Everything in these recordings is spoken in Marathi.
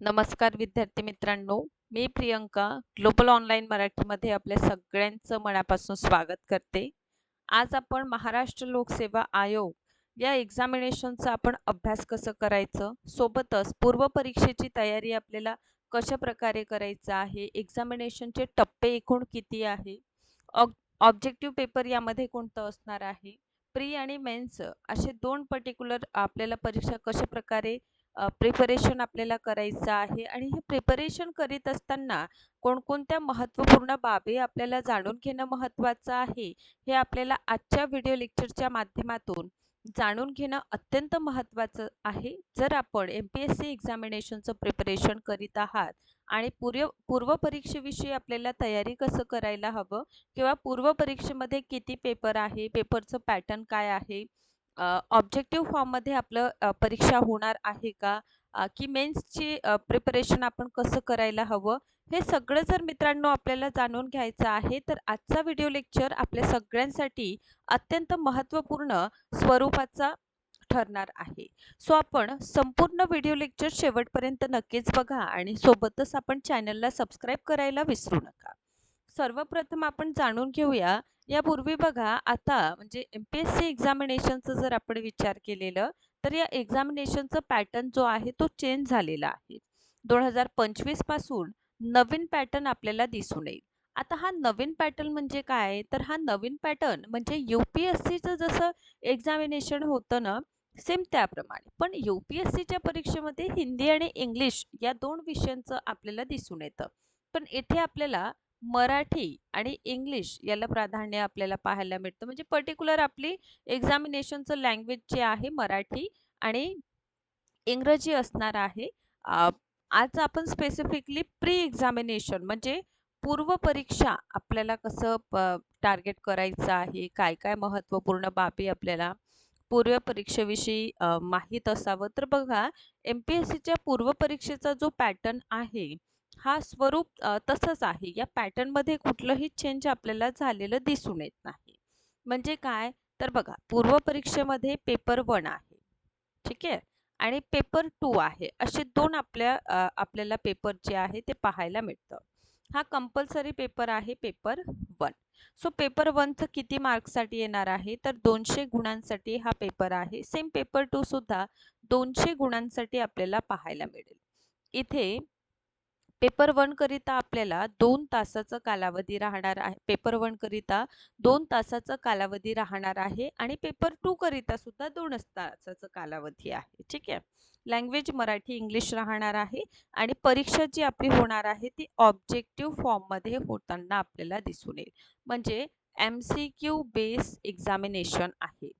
नमस्कार विद्यार्थी मित्रांनो मी प्रियंका ग्लोबल ऑनलाईन मराठीमध्ये आपल्या सगळ्यांचं मनापासून स्वागत करते. आज आपण महाराष्ट्र लोकसेवा आयोग या एक्झामिनेशनचा आपण अभ्यास कसं करायचं सोबतच पूर्व परीक्षेची तयारी आपल्याला कशा प्रकारे करायचं आहे एक्झामिनेशनचे टप्पे एकूण किती आहे ऑब्जेक्टिव्ह पेपर यामध्ये कोणतं असणार आहे प्री आणि मेन्स असे दोन पर्टिक्युलर आपल्याला परीक्षा कशा प्रकारे प्रिपरेशन आपल्याला करायचं आहे आणि हे प्रिपरेशन करीत असताना कोणकोणत्या महत्त्वपूर्ण बाबी आपल्याला जाणून घेणं महत्त्वाचं आहे हे आपल्याला आजच्या व्हिडिओ लेक्चरच्या माध्यमातून जाणून घेणं अत्यंत महत्त्वाचं आहे. जर आपण एम पी एस सी एक्झामिनेशनचं प्रिपरेशन करीत आहात आणि पूर्व पूर्वपरीक्षेविषयी आपल्याला तयारी कसं करायला हवं किंवा पूर्व परीक्षेमध्ये किती पेपर आहे पेपरचं पॅटर्न काय आहे ऑब्जेक्टिव्ह फॉर्ममध्ये आपलं परीक्षा होणार आहे का? की मेन्सची प्रिपरेशन आपण कसं करायला हवं? हे सगळं जर मित्रांनो आपल्याला जाणून घ्यायचं आहे तर आजचा व्हिडिओ लेक्चर आपल्या सगळ्यांसाठी अत्यंत महत्त्वपूर्ण स्वरूपाचा ठरणार आहे. सो आपण संपूर्ण व्हिडिओ लेक्चर शेवटपर्यंत नक्कीच बघा आणि सोबतच आपण चॅनलला सबस्क्राईब करायला विसरू नका. सर्वप्रथम आपण जाणून घेऊया यापूर्वी बघा आता म्हणजे एम पी एस सी एक्झामिनेशनचं जर आपण विचार केलेलं तर या एक्झामिनेशनचं पॅटर्न जो आहे तो चेंज झालेला आहे. दोन हजार पंचवीसपासून नवीन पॅटर्न आपल्याला दिसून येईल. आता हा नवीन पॅटर्न म्हणजे काय? तर हा नवीन पॅटर्न म्हणजे यू पी एस सीचं जसं एक्झामिनेशन होतं ना सेम त्याप्रमाणे. पण यू पी एस सीच्या परीक्षेमध्ये हिंदी आणि इंग्लिश या दोन विषयांचं आपल्याला दिसून येतं. पण येथे आपल्याला मराठी आणि इंग्लिश याला प्राधान्य आपल्याला पाहायला मिळतं. म्हणजे पर्टिक्युलर आपली एक्झामिनेशनचं लँग्वेज जे आहे मराठी आणि इंग्रजी असणार आहे. आज आपण स्पेसिफिकली प्री एक्झामिनेशन म्हणजे पूर्व परीक्षा आपल्याला कसं टार्गेट करायचं आहे काय काय महत्त्वपूर्ण बाबी आपल्याला पूर्व परीक्षेविषयी माहीत असावं. तर बघा एम पी एस सीच्या पूर्व परीक्षेचा जो पॅटर्न आहे हा स्वरूप तसंच आहे. या पॅटर्नमध्ये कुठलंही चेंज आपल्याला झालेलं दिसून येत नाही. म्हणजे काय? तर बघा पूर्व परीक्षेमध्ये पेपर वन आहे. ठीक आहे? आणि पेपर टू आहे. असे दोन आपल्या आपल्याला पेपर जे आहे ते पाहायला मिळतं. हा कंपल्सरी पेपर आहे पेपर वन सो पेपर वनचं किती मार्क्ससाठी येणार आहे? तर दोनशे गुणांसाठी हा पेपर आहे. सेम पेपर टू सुद्धा दोनशे गुणांसाठी आपल्याला पाहायला मिळेल. इथे पेपर वन करिता आपल्याला दोन तासाचा कालावधी राहणार आहे. पेपर वन करिता दोन तासाचा कालावधी राहणार आहे आणि पेपर टू करिता सुद्धा दोनच तासाचा कालावधी आहे. ठीक आहे? लँग्वेज मराठी इंग्लिश राहणार आहे आणि परीक्षा जी आपली होणार आहे ती ऑब्जेक्टिव्ह फॉर्ममध्ये होताना आपल्याला दिसून येईल. म्हणजे M C Q base examination आहे.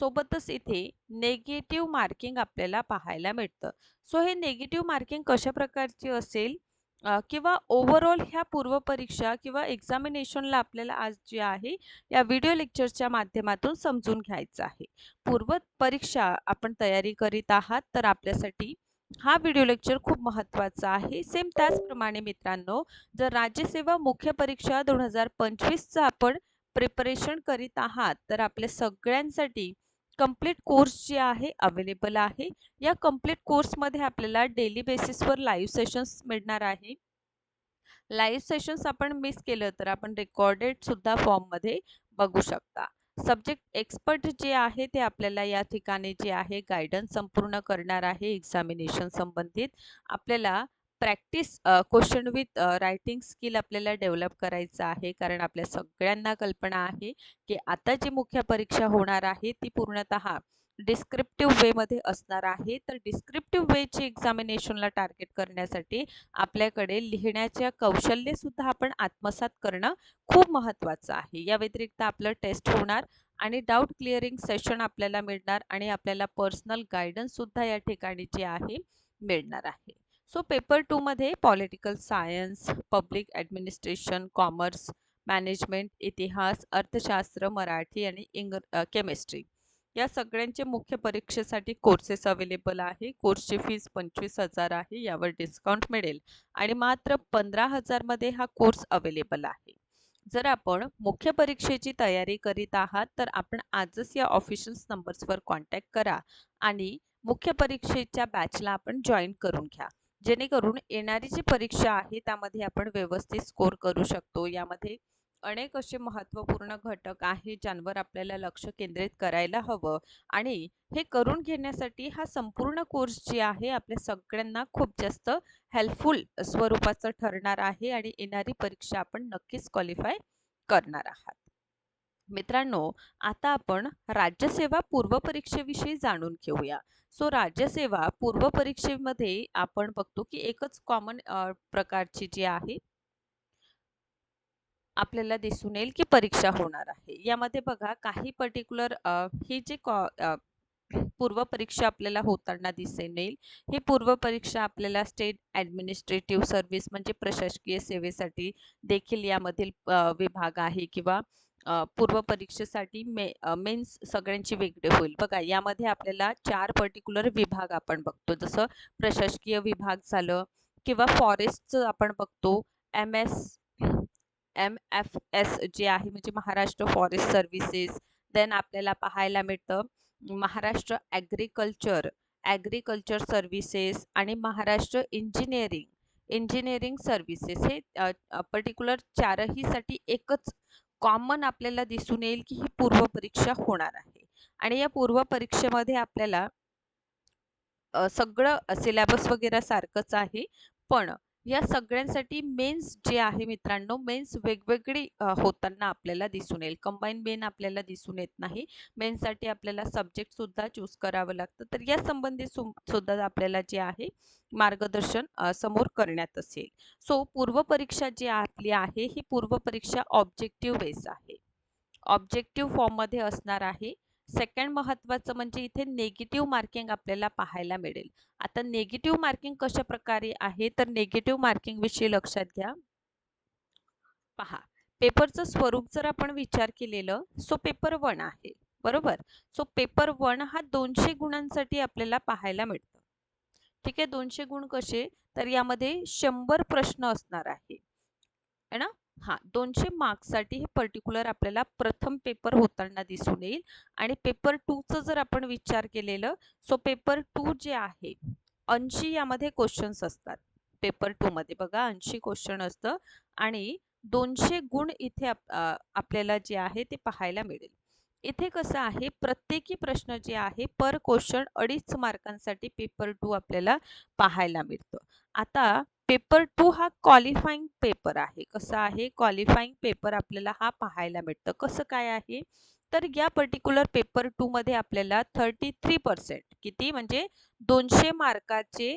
सोबतच इथे नेगेटिव्ह मार्किंग आपल्याला पाहायला मिळतं. सो हे नेगेटिव्ह मार्किंग कशा प्रकारची असेल? किंवा ओव्हरऑल ह्या पूर्वपरीक्षा किंवा एक्झामिनेशनला आपल्याला आज जे आहे या व्हिडिओ लेक्चरच्या माध्यमातून समजून घ्यायचं आहे. पूर्व परीक्षा आपण तयारी करीत आहात तर आपल्यासाठी हा व्हिडिओ लेक्चर खूप महत्त्वाचा आहे. सेम त्याचप्रमाणे मित्रांनो जर राज्यसेवा मुख्य परीक्षा दोन हजार पंचवीसचं आपण प्रिपरेशन करीत आहात तर आपल्या सगळ्यांसाठी कंप्लीट कोर्स जे आहे अवेलेबल आहे. या कंप्लीट कोर्समध्ये आपल्याला डेली बेसिसवर लाईव्ह सेशन्स मिळणार आहे. लाईव्ह सेशन्स आपण मिस केलं तर आपण रेकॉर्डेड सुद्धा फॉर्ममध्ये बघू शकता. सब्जेक्ट एक्सपर्ट जे आहे ते आपल्याला या ठिकाणी जे आहे गायडन्स संपूर्ण करणार आहे एक्झामिनेशन संबंधित. आपल्याला practice question with writing skill आपल्याला डेव्हलप करायचं आहे. कारण आपल्या सगळ्यांना कल्पना आहे की आता जी मुख्य परीक्षा होणार आहे ती पूर्णतः डिस्क्रिप्टिव्ह वेमध्ये असणार आहे. तर डिस्क्रिप्टिव्ह वेची एक्झामिनेशनला टार्गेट करण्यासाठी आपल्याकडे लिहिण्याच्या कौशल्यसुद्धा आपण आत्मसात करणं खूप महत्त्वाचं आहे. या व्यतिरिक्त आपलं टेस्ट होणार आणि डाऊट क्लिअरिंग सेशन आपल्याला मिळणार आणि आपल्याला पर्सनल गायडन्ससुद्धा या ठिकाणी जे आहे मिळणार आहे. सो पेपर टूमध्ये political science public administration commerce management इतिहास अर्थशास्त्र मराठी आणि इंग केमिस्ट्री या सगळ्यांचे मुख्य परीक्षेसाठी कोर्सेस अवेलेबल आहे. कोर्सची फीस पंचवीस हजार आहे. यावर डिस्काउंट मिळेल. आणि मात्र पंधरा हजारमध्ये हा कोर्स अवेलेबल आहे. जर आपण मुख्य परीक्षेची तयारी करीत आहात तर आपण आजच या ऑफिशियल नंबर्सवर कॉन्टॅक्ट करा आणि मुख्य परीक्षेच्या बॅचला आपण जॉईन करून घ्या. जेणेकरून येणारी जी परीक्षा आहे त्यामध्ये आपण व्यवस्थित स्कोर करू शकतो. यामध्ये अनेक असे महत्त्वपूर्ण घटक आहे ज्यांवर आपल्याला लक्ष केंद्रित करायला हवं. आणि हे करून घेण्यासाठी हा संपूर्ण कोर्स जे आहे आपल्या सगळ्यांना खूप जास्त हेल्पफुल स्वरूपाचं ठरणार आहे आणि येणारी परीक्षा आपण नक्कीच क्वालिफाय करणार आहात. मित्रांनो आता आपण राज्यसेवा पूर्वपरीक्षेविषयी जाणून घेऊया. सो राज्यसेवा पूर्व परीक्षेमध्ये आपण बघतो की एकच कॉमन प्रकारची जी आहे आपल्याला दिसून येईल की परीक्षा होणार आहे. यामध्ये बघा काही पर्टिक्युलर ही जी पूर्व परीक्षा आपल्याला होताना दिसून येईल ही पूर्व परीक्षा आपल्याला स्टेट ॲडमिनिस्ट्रेटिव्ह सर्व्हिस म्हणजे प्रशासकीय सेवेसाठी देखील यामधील विभाग आहे किंवा पूर्व परीक्षेसाठी मे मेन्स सगळ्यांची वेगळे होईल. बघा यामध्ये आपल्याला चार पर्टिक्युलर विभाग आपण बघतो. जसं प्रशासकीय विभाग झालं किंवा फॉरेस्टचं आपण बघतो. M S M F S जे आहे म्हणजे महाराष्ट्र फॉरेस्ट सर्व्हिसेस देन आपल्याला पाहायला मिळतं महाराष्ट्र ॲग्रिकल्चर ॲग्रिकल्चर सर्व्हिसेस आणि महाराष्ट्र इंजिनिअरिंग इंजिनिअरिंग सर्व्हिसेस हे पर्टिक्युलर चारहीसाठी एकच कॉमन आपल्याला दिसून येईल की ही पूर्व परीक्षा होणार आहे. आणि या पूर्व परीक्षेमध्ये आपल्याला सगळं सिलेबस वगैरे सारखंच आहे. पण या सगळ्यांसाठी मेन्स जे आहे मित्रांनो मेन्स वेगवेगळी होताना आपल्याला दिसून येईल. कंबाईन मेन आपल्याला दिसून येत नाही. मेन्ससाठी आपल्याला सब्जेक्ट सुद्धा चूज करावं लागतं. तर या संबंधी सुद्धा आपल्याला जे आहे मार्गदर्शन समोर करण्यात असेल. सो पूर्व परीक्षा जी आपली आहे ही पूर्व परीक्षा ऑब्जेक्टिव्ह बेस आहे. ऑब्जेक्टिव्ह फॉर्ममध्ये असणार आहे सेकंड महत्त्वाचं म्हणजे इथे नेगेटिव्ह मार्किंग आपल्याला पाहायला मिळेल. आता नेगेटिव्ह मार्किंग कशा प्रकारे आहे? तर नेगेटिव्ह मार्किंग विषयी लक्षात घ्या. पहा पेपरचं स्वरूप जर आपण विचार केलेलं सो पेपर वन आहे. बरोबर? सो पेपर वन हा दोनशे गुणांसाठी आपल्याला पाहायला मिळतं. ठीक आहे? दोनशे गुण कसे? तर यामध्ये शंभर प्रश्न असणार आहे. ना? हां दोनशे मार्क्ससाठी हे पर्टिक्युलर आपल्याला प्रथम पेपर होताना दिसून येईल. आणि पेपर टूचं जर आपण विचार केलेलं सो पेपर टू जे आहे ऐंशी यामध्ये क्वेश्चन्स असतात. पेपर टूमध्ये बघा ऐंशी क्वेश्चन असतं. आणि दोनशे गुण इथे आपल्याला जे आहे ते पाहायला मिळेल. इथे कसं आहे प्रत्येकी प्रश्न जे आहे पर क्वेश्चन अडीच मार्कांसाठी पेपर टू आपल्याला पाहायला मिळतं. आता पेपर टू हा क्वालिफाईंग पेपर आहे. कसं आहे? क्वालिफाईंग पेपर आपल्याला हा पाहायला मिळतं. कसं काय आहे? तर या पर्टिक्युलर पेपर टू मध्ये आपल्याला थर्टी थ्री पर्सेंट किती? म्हणजे दोनशे मार्काचे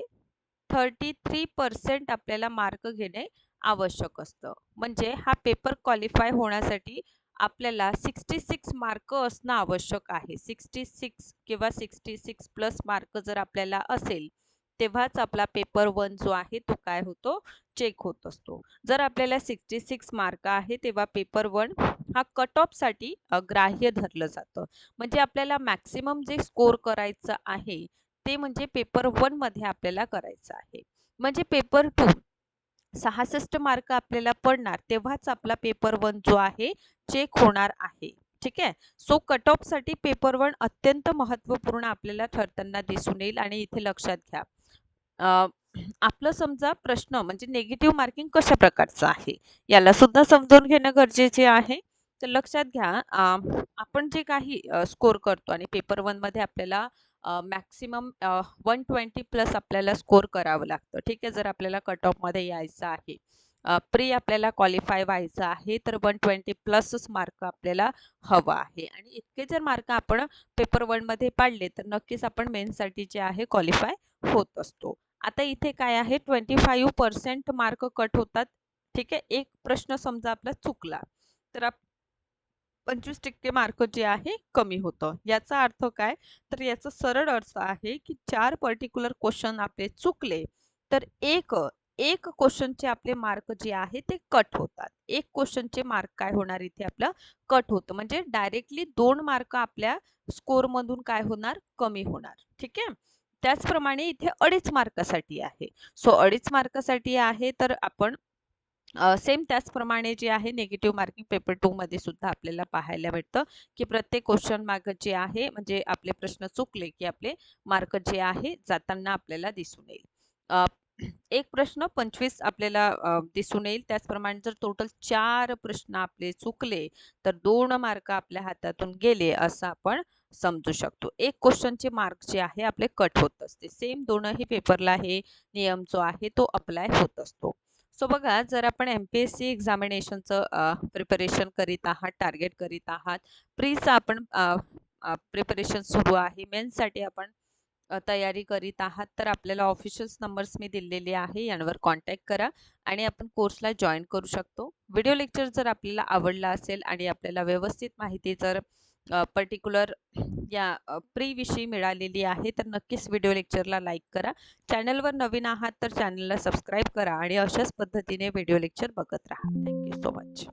थर्टी थ्री पर्सेंट आपल्याला मार्क घेणे आवश्यक असतं. म्हणजे हा पेपर क्वालिफाय होण्यासाठी आपल्याला सिक्स्टी सिक्स मार्क असणं आवश्यक आहे. सिक्स्टी सिक्स किंवा सिक्स्टी सिक्स प्लस मार्क जर आपल्याला असेल तेव्हाच आपला पेपर वन जो आहे तो काय होतो? चेक होत असतो. जर आपल्याला सिक्स्टी सिक्स मार्क आहे तेव्हा पेपर वन हा कट ऑफसाठी ग्राह्य धरलं जातं. म्हणजे आपल्याला मॅक्सिमम जे स्कोर करायचं आहे ते म्हणजे पेपर वनमध्ये आपल्याला करायचं आहे. म्हणजे पेपर टू सहासष्ट मार्क आपल्याला पडणार तेव्हाच आपला पेपर वन जो आहे चेक होणार आहे. ठीक आहे? सो कट ऑफसाठी पेपर वन अत्यंत महत्त्वपूर्ण आपल्याला ठरताना दिसून येईल आणि इथे लक्षात घ्या. आपलं समजा प्रश्न म्हणजे नेगेटिव्ह मार्किंग कशा प्रकारचं आहे? याला सुद्धा समजून घेणं गरजेचे आहे. तर लक्षात घ्या आपण जे काही स्कोर करतो आणि पेपरमध्ये आपल्याला मॅक्सिमम वन ट्वेंटी प्लस आपल्याला स्कोर करावं लागतं. ठीक आहे जर आपल्याला कट ऑफमध्ये यायचं आहे. प्री आपल्याला क्वालिफाय व्हायचं आहे तर वन ट्वेंटी प्लसच मार्क आपल्याला हवं आहे. आणि इतके जर मार्क आपण पेपर वनमध्ये पाडले तर नक्कीच आपण मेनसाठी जे आहे क्वालिफाय होत असतो. आता इथे काय आहे twenty five percent mark cut होतात. ठीक आहे? एक प्रश्न समजा आपला चुकला तर आप पंचवीस टक्के मार्क जे आहे कमी होतं. याचा अर्थ काय? तर याचा सरळ अर्थ आहे की चार पर्टिक्युलर क्वेश्चन आपले चुकले तर एक एक क्वेश्चनचे आपले मार्क जे आहे ते कट होतात. एक क्वेश्चनचे मार्क काय होणार इथे आपलं? कट होतं. म्हणजे डायरेक्टली दोन मार्क आपल्या स्कोरमधून काय होणार? कमी होणार. ठीक आहे? त्याचप्रमाणे इथे अडीच मार्कासाठी आहे. सो अडीच मार्कासाठी आहे तर आपण सेम त्याचप्रमाणे जे आहे निगेटिव्ह मार्किंग पेपर टू मध्ये सुद्धा आपल्याला पाहायला भेटतं की प्रत्येक क्वेश्चन मार्क जे आहे म्हणजे आपले प्रश्न चुकले की आपले मार्क जे आहे जाताना आपल्याला दिसून येईल. एक प्रश्न 25 आपल्याला अ, दिसून येईल. त्याचप्रमाणे जर टोटल चार प्रश्न आपले चुकले, तर दोन मार्क आपल्या हातातून गेले असं आपण समजू शकतो. एक क्वेश्चनचे मार्क जे आहे आपले कट होत असते. सेम दोनही पेपरला हे नियम जो आहे तो अप्लाय होत असतो. सो बघा जर आपण एम-पी-एस-सी एक्झामिनेशनचं प्रिपरेशन करीत आहात, टार्गेट करीत आहात, प्रीचं आपण प्रिपरेशन सुरू आहे, मेन्ससाठी आपण तयारी करीत आहात, तर आपल्याला ऑफिशियल्स नंबर्स मी दिलेले आहे. यांवर कॉन्टॅक्ट करा आणि आपण कोर्सला जॉइन करू शकतो. व्हिडिओ लेक्चर जर आपल्याला आवडला असेल आणि आपल्याला व्यवस्थित माहिती जर पर्टिक्युलर या प्रीविषयी मिळालेली आहे, तर नक्कीच व्हिडिओ लेक्चरला लाईक करा. चॅनलवर नवीन आहात तर चॅनलला सबस्क्राईब करा आणि अशाच पद्धतीने व्हिडिओ लेक्चर बघत राहा. Thank you so much.